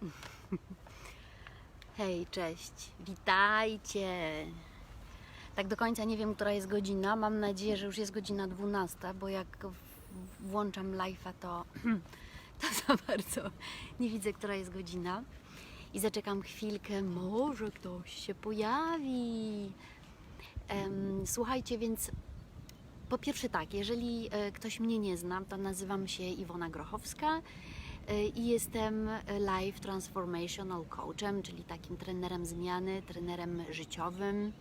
Hej, cześć, witajcie. Tak do końca nie wiem, która jest godzina. Mam nadzieję, że już jest godzina 12, bo jak włączam live'a, to, to za bardzo nie widzę, która jest godzina. I zaczekam chwilkę, może ktoś się pojawi. Słuchajcie, więc po pierwsze tak, jeżeli e, ktoś mnie nie zna, to nazywam się Iwona Grochowska i jestem Life Transformational Coachem, czyli takim trenerem zmiany, trenerem życiowym.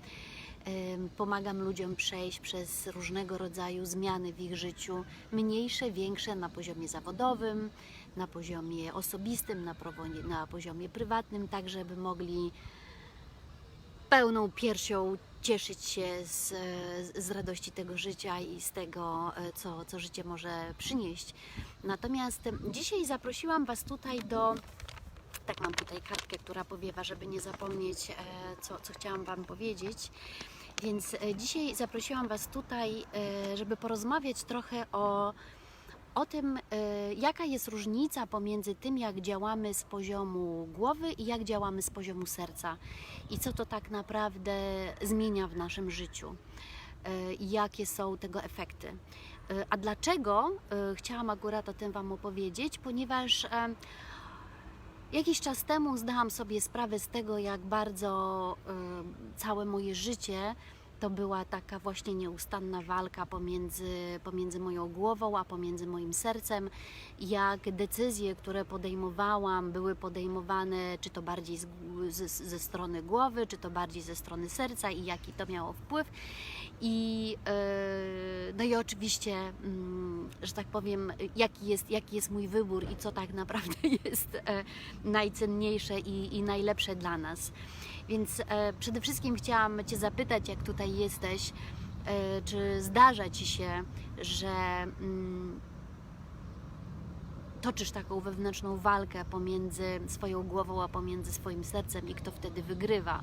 Pomagam ludziom przejść przez różnego rodzaju zmiany w ich życiu, mniejsze, większe na poziomie zawodowym, na poziomie osobistym, na, na poziomie prywatnym, tak żeby mogli pełną piersią cieszyć się z, z radości tego życia i z tego, e, co, co życie może przynieść. Natomiast dzisiaj zaprosiłam Was tutaj do. Tak, mam tutaj kartkę, która powiewa, żeby nie zapomnieć, e, co, co chciałam Wam powiedzieć. Więc e, dzisiaj zaprosiłam Was tutaj, żeby porozmawiać trochę o, o tym, e, jaka jest różnica pomiędzy tym, jak działamy z poziomu głowy i jak działamy z poziomu serca i co to tak naprawdę zmienia w naszym życiu i jakie są tego efekty. E, A dlaczego chciałam akurat o tym Wam opowiedzieć? Ponieważ jakiś czas temu zdałam sobie sprawę z tego, jak bardzo całe moje życie to była taka właśnie nieustanna walka pomiędzy, pomiędzy moją głową, a pomiędzy moim sercem. Jak decyzje, które podejmowałam, były podejmowane czy to bardziej z, z, ze strony głowy, czy to bardziej ze strony serca i jaki to miało wpływ. I, e, no i oczywiście, mm, że tak powiem, jaki jest, jaki jest mój wybór i co tak naprawdę jest e, najcenniejsze i, i najlepsze dla nas. Więc e, przede wszystkim chciałam Cię zapytać, jak tutaj jesteś, e, czy zdarza Ci się, że mm, toczysz taką wewnętrzną walkę pomiędzy swoją głową a pomiędzy swoim sercem i kto wtedy wygrywa?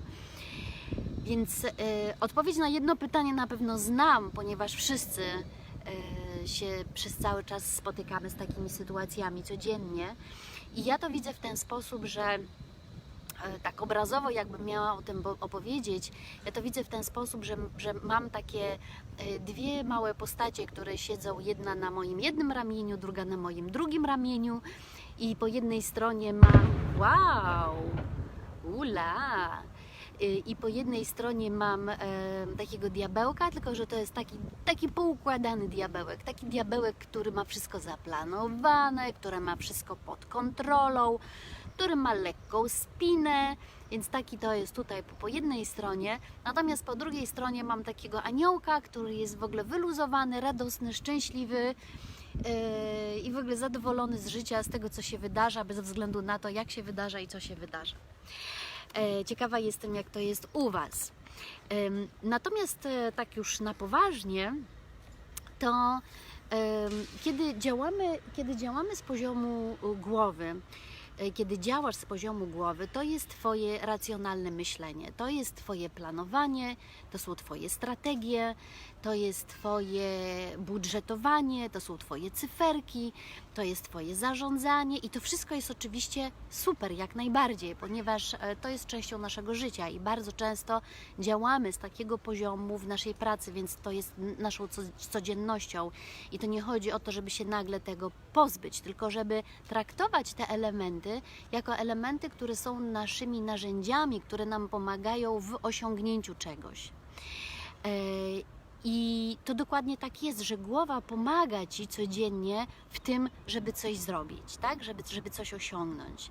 Więc e, odpowiedź na jedno pytanie na pewno znam, ponieważ wszyscy e, się przez cały czas spotykamy z takimi sytuacjami codziennie. I ja to widzę w ten sposób, że tak obrazowo, jakbym miała o tym opowiedzieć, ja to widzę w ten sposób, że, że mam takie e, dwie małe postacie, które siedzą jedna na moim jednym ramieniu, druga na moim drugim ramieniu i po jednej stronie mam wow, ula, Y, i po jednej stronie mam e, takiego diabełka, tylko że to jest taki, taki poukładany diabełek, taki diabełek, który ma wszystko zaplanowane, który ma wszystko pod kontrolą, który ma lekką spinę, więc taki to jest tutaj po, jednej stronie, natomiast po drugiej stronie mam takiego aniołka, który jest w ogóle wyluzowany, radosny, szczęśliwy, yy, i w ogóle zadowolony z życia, z tego, co się wydarza, bez względu na to, jak się wydarza i co się wydarza. E, Ciekawa jestem, jak to jest u Was. Ym, Natomiast e, tak już na poważnie, to kiedy działamy, kiedy działamy z poziomu y, głowy, kiedy działasz z poziomu głowy, to jest Twoje racjonalne myślenie, to jest Twoje planowanie, to są Twoje strategie, to jest Twoje budżetowanie, to są Twoje cyferki, to jest Twoje zarządzanie i to wszystko jest oczywiście super, jak najbardziej, ponieważ e, to jest częścią naszego życia i bardzo często działamy z takiego poziomu w naszej pracy, więc to jest naszą co- codziennością i to nie chodzi o to, żeby się nagle tego pozbyć, tylko żeby traktować te elementy jako elementy, które są naszymi narzędziami, które nam pomagają w osiągnięciu czegoś. E, I to dokładnie tak jest, że głowa pomaga ci codziennie w tym, żeby coś zrobić, tak? Żeby, żeby coś osiągnąć.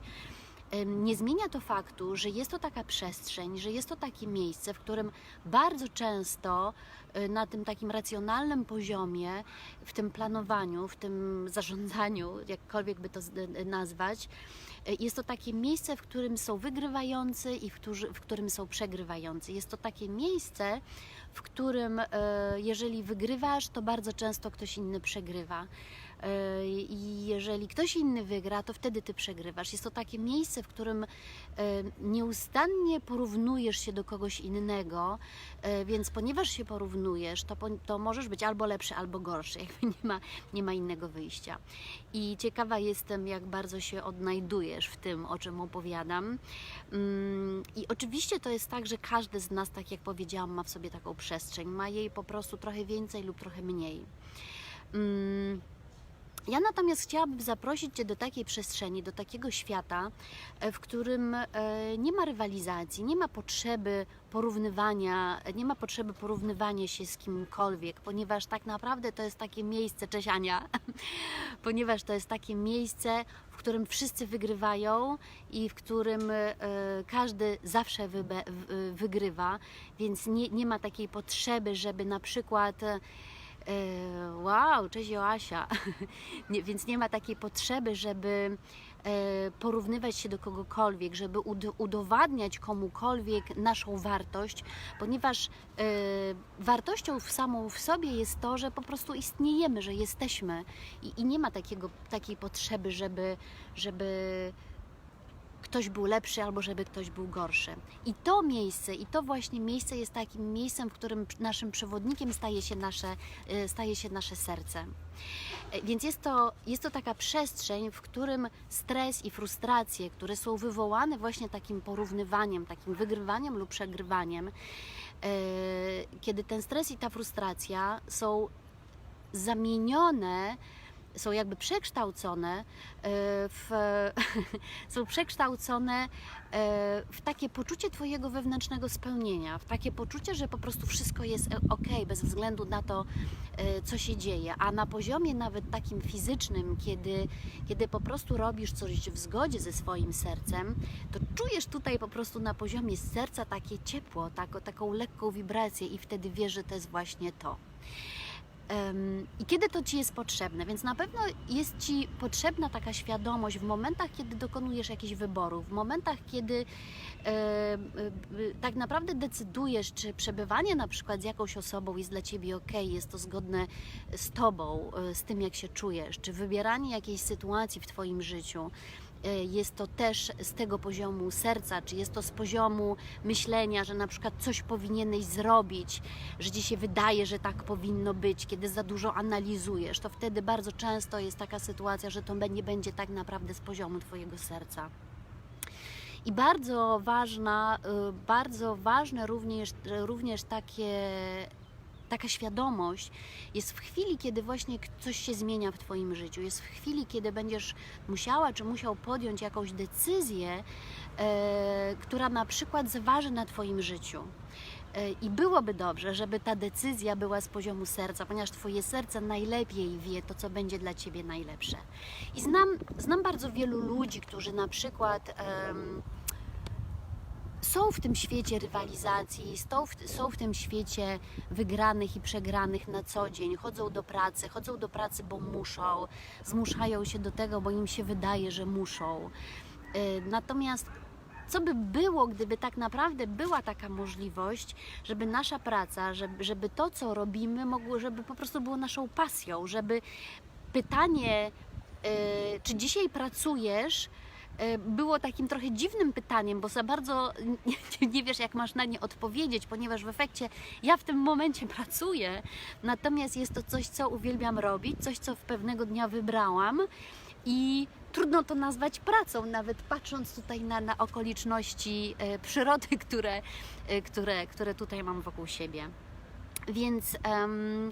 Nie zmienia to faktu, że jest to taka przestrzeń, że jest to takie miejsce, w którym bardzo często y, na tym takim racjonalnym poziomie, w tym planowaniu, w tym zarządzaniu, jakkolwiek by to z- y, nazwać, jest to takie miejsce, w którym są wygrywający i w, którym są przegrywający. Jest to takie miejsce, w którym e, jeżeli wygrywasz, to bardzo często ktoś inny przegrywa. I jeżeli ktoś inny wygra, to wtedy ty przegrywasz. Jest to takie miejsce, w którym e, nieustannie porównujesz się do kogoś innego, e, więc ponieważ się porównujesz, to, to możesz być albo lepszy, albo gorszy. Jakby nie ma, nie ma innego wyjścia. I ciekawa jestem, jak bardzo się odnajdujesz w tym, o czym opowiadam. Mm, I oczywiście to jest tak, że każdy z nas, tak jak powiedziałam, ma w sobie taką przestrzeń. Ma jej po prostu trochę więcej lub trochę mniej. Ja natomiast chciałabym zaprosić Cię do takiej przestrzeni, do takiego świata, e, w którym e, nie ma rywalizacji, nie ma potrzeby porównywania, nie ma potrzeby porównywania się z kimkolwiek, ponieważ tak naprawdę to jest takie miejsce, cześć Ania, ponieważ to jest takie miejsce, w którym wszyscy wygrywają i w którym e, każdy zawsze wygrywa, więc nie, nie ma takiej potrzeby, żeby na przykład Wow, cześć Joasia. Nie, więc nie ma takiej potrzeby, żeby e, porównywać się do kogokolwiek, żeby ud- udowadniać komukolwiek naszą wartość, ponieważ e, wartością w samą w sobie jest to, że po prostu istniejemy, że jesteśmy i, i nie ma takiego, takiej potrzeby, żeby, żeby ktoś był lepszy albo żeby ktoś był gorszy. I to miejsce, i to właśnie miejsce jest takim miejscem, w którym naszym przewodnikiem staje się nasze, y, staje się nasze serce. E, Więc jest to, jest to taka przestrzeń, w którym stres i frustracje, które są wywołane właśnie takim porównywaniem, takim wygrywaniem lub przegrywaniem, e, kiedy ten stres i ta frustracja są zamienione, są jakby przekształcone e, w, są przekształcone e, w takie poczucie Twojego wewnętrznego spełnienia, w takie poczucie, że po prostu wszystko jest ok, bez względu na to, e, co się dzieje. A na poziomie nawet takim fizycznym, kiedy, kiedy po prostu robisz coś w zgodzie ze swoim sercem, to czujesz tutaj po prostu na poziomie serca takie ciepło, tako, taką lekką wibrację i wtedy wiesz, że to jest właśnie to. I kiedy to Ci jest potrzebne? Więc na pewno jest Ci potrzebna taka świadomość w momentach, kiedy dokonujesz jakichś wyborów, w momentach, kiedy e, e, e, tak naprawdę decydujesz, czy przebywanie na przykład z jakąś osobą jest dla Ciebie ok, jest to zgodne z Tobą, z tym, jak się czujesz, czy wybieranie jakiejś sytuacji w Twoim życiu jest to też z tego poziomu serca, czy jest to z poziomu myślenia, że na przykład coś powinieneś zrobić, że ci się wydaje, że tak powinno być, kiedy za dużo analizujesz, to wtedy bardzo często jest taka sytuacja, że to nie będzie tak naprawdę z poziomu Twojego serca. I bardzo ważna, y, bardzo ważne również, również takie, taka świadomość jest w chwili, kiedy właśnie coś się zmienia w Twoim życiu, jest w chwili, kiedy będziesz musiała czy musiał podjąć jakąś decyzję, e, która na przykład zważy na Twoim życiu. E, I byłoby dobrze, żeby ta decyzja była z poziomu serca, ponieważ Twoje serce najlepiej wie to, co będzie dla Ciebie najlepsze. I znam, znam bardzo wielu ludzi, którzy na przykład są w tym świecie rywalizacji, są w, są w tym świecie wygranych i przegranych na co dzień, chodzą do pracy, chodzą do pracy, bo muszą, zmuszają się do tego, bo im się wydaje, że muszą. E, Natomiast co by było, gdyby tak naprawdę była taka możliwość, żeby nasza praca, żeby, żeby to, co robimy, mogło, żeby po prostu było naszą pasją, żeby pytanie, y, czy dzisiaj pracujesz, y, było takim trochę dziwnym pytaniem, bo za bardzo nie, nie wiesz, jak masz na nie odpowiedzieć, ponieważ w efekcie ja w tym momencie pracuję, natomiast jest to coś, co uwielbiam robić, coś, co w pewnego dnia wybrałam i trudno to nazwać pracą, nawet patrząc tutaj na, na okoliczności e, przyrody, które, e, które, które tutaj mam wokół siebie. Więc, em,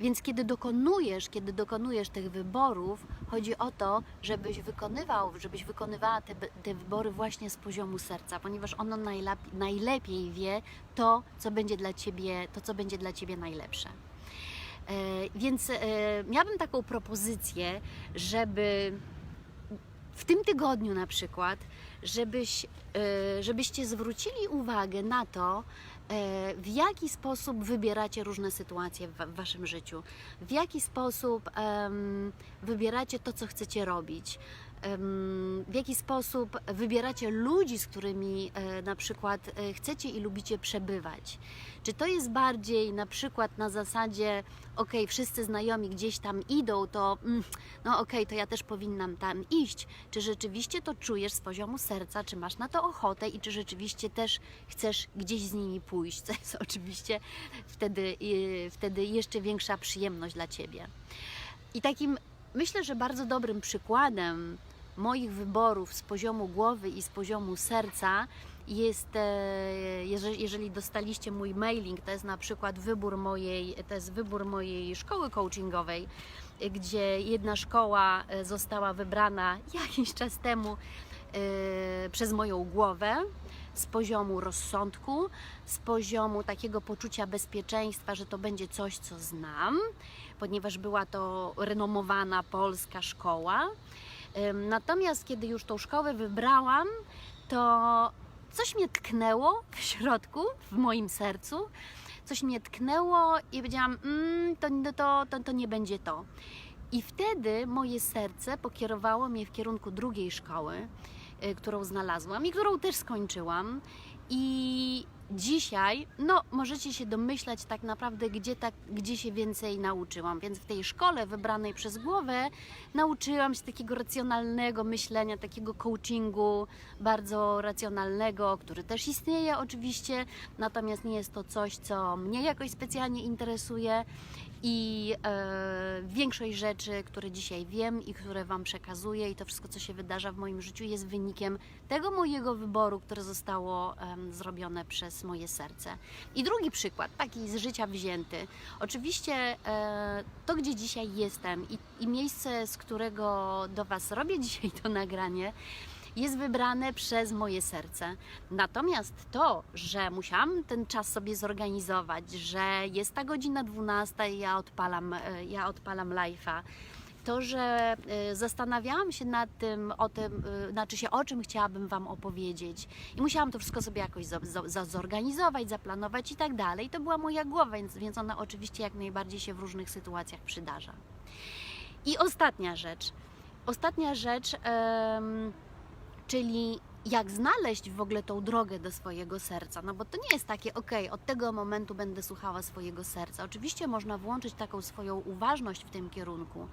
więc kiedy dokonujesz, kiedy dokonujesz tych wyborów, chodzi o to, żebyś wykonywał, żebyś wykonywała te, te wybory właśnie z poziomu serca, ponieważ ono najlepiej, najlepiej wie to, co będzie dla ciebie, to, co będzie dla ciebie najlepsze. E, Więc e, miałabym taką propozycję, żeby w tym tygodniu na przykład, żebyś, e, żebyście zwrócili uwagę na to, w jaki sposób wybieracie różne sytuacje w, wa- w waszym życiu, w jaki sposób wybieracie to, co chcecie robić. W jaki sposób wybieracie ludzi, z którymi e, na przykład e, chcecie i lubicie przebywać. Czy to jest bardziej na przykład na zasadzie, ok, wszyscy znajomi gdzieś tam idą, to mm, no okej, to ja też powinnam tam iść. Czy rzeczywiście to czujesz z poziomu serca, czy masz na to ochotę i czy rzeczywiście też chcesz gdzieś z nimi pójść, co jest oczywiście wtedy, y, wtedy jeszcze większa przyjemność dla Ciebie. I takim myślę, że bardzo dobrym przykładem moich wyborów z poziomu głowy i z poziomu serca jest, e, jeżeli, dostaliście mój mailing, to jest na przykład wybór mojej, to jest wybór mojej szkoły coachingowej, gdzie jedna szkoła e, została wybrana jakiś czas temu e, przez moją głowę z poziomu rozsądku, z poziomu takiego poczucia bezpieczeństwa, że to będzie coś, co znam, ponieważ była to renomowana polska szkoła. Natomiast kiedy już tą szkołę wybrałam, to coś mnie tknęło w środku, w moim sercu. Coś mnie tknęło i powiedziałam, mm, to, to, to, to nie będzie to. I wtedy moje serce pokierowało mnie w kierunku drugiej szkoły, y, którą znalazłam i którą też skończyłam. I dzisiaj, no, możecie się domyślać tak naprawdę, gdzie, tak, gdzie się więcej nauczyłam. Więc w tej szkole wybranej przez głowę nauczyłam się takiego racjonalnego myślenia, takiego coachingu bardzo racjonalnego, który też istnieje oczywiście, natomiast nie jest to coś, co mnie jakoś specjalnie interesuje. I e, większość rzeczy, które dzisiaj wiem i które Wam przekazuję, i to wszystko, co się wydarza w moim życiu, jest wynikiem tego mojego wyboru, które zostało em, zrobione przez moje serce. I drugi przykład, taki z życia wzięty. Oczywiście e, to, gdzie dzisiaj jestem i, i miejsce, z którego do Was robię dzisiaj to nagranie, jest wybrane przez moje serce. Natomiast to, że musiałam ten czas sobie zorganizować, że jest ta godzina 12 i ja odpalam, e, ja odpalam live'a, to, że e, zastanawiałam się nad tym, o tym, e, znaczy się o czym chciałabym Wam opowiedzieć i musiałam to wszystko sobie jakoś zorganizować, zaplanować i tak dalej. To była moja głowa, więc, więc ona oczywiście jak najbardziej się w różnych sytuacjach przydarza. I ostatnia rzecz. Ostatnia rzecz, czyli jak znaleźć w ogóle tą drogę do swojego serca. No bo to nie jest takie, ok, od tego momentu będę słuchała swojego serca. Oczywiście można włączyć taką swoją uważność w tym kierunku.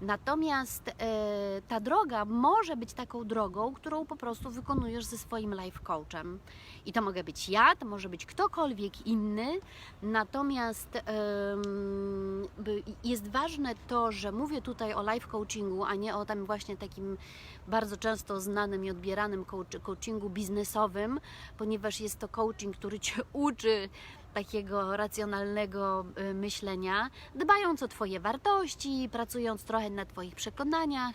Natomiast e, ta droga może być taką drogą, którą po prostu wykonujesz ze swoim life coachem. I to mogę być ja, to może być ktokolwiek inny. Natomiast by- jest ważne to, że mówię tutaj o life coachingu, a nie o tam właśnie takim bardzo często znanym i odbieranym coach- coachingu biznesowym, ponieważ jest to coaching, który Cię uczy takiego racjonalnego y, myślenia, dbając o Twoje wartości, pracując trochę na Twoich przekonaniach.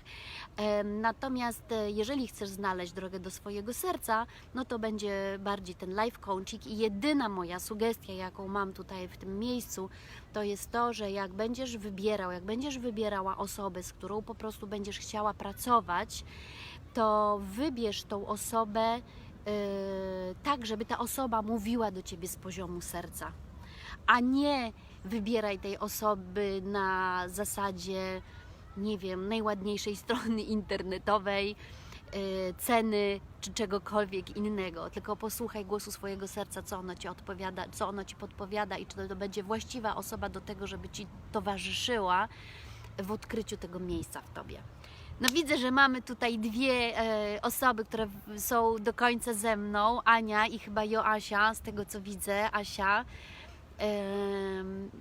Natomiast e, jeżeli chcesz znaleźć drogę do swojego serca, no to będzie bardziej ten life coaching i jedyna moja sugestia, jaką mam tutaj w tym miejscu, to jest to, że jak będziesz wybierał, jak będziesz wybierała osobę, z którą po prostu będziesz chciała pracować, to wybierz tą osobę tak, żeby ta osoba mówiła do ciebie z poziomu serca, a nie wybieraj tej osoby na zasadzie, nie wiem, najładniejszej strony internetowej, yy, ceny czy czegokolwiek innego, tylko posłuchaj głosu swojego serca, co ono ci odpowiada, co ono ci podpowiada i czy to będzie właściwa osoba do tego, żeby ci towarzyszyła w odkryciu tego miejsca w tobie. No widzę, że mamy tutaj dwie e, osoby, które są do końca ze mną, Ania i chyba Joasia, z tego co widzę, Asia. Mm,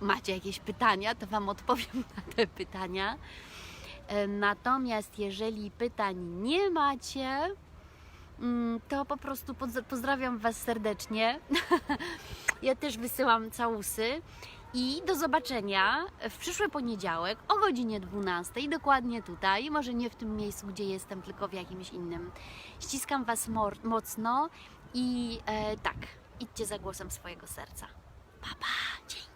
macie jakieś pytania, to Wam odpowiem na te pytania. E, Natomiast jeżeli pytań nie macie, mm, to po prostu poz- pozdrawiam Was serdecznie. ja też wysyłam całusy. I do zobaczenia w przyszły poniedziałek o godzinie 12, dokładnie tutaj, może nie w tym miejscu, gdzie jestem, tylko w jakimś innym. Ściskam Was mocno i e, tak, idźcie za głosem swojego serca. Pa, pa!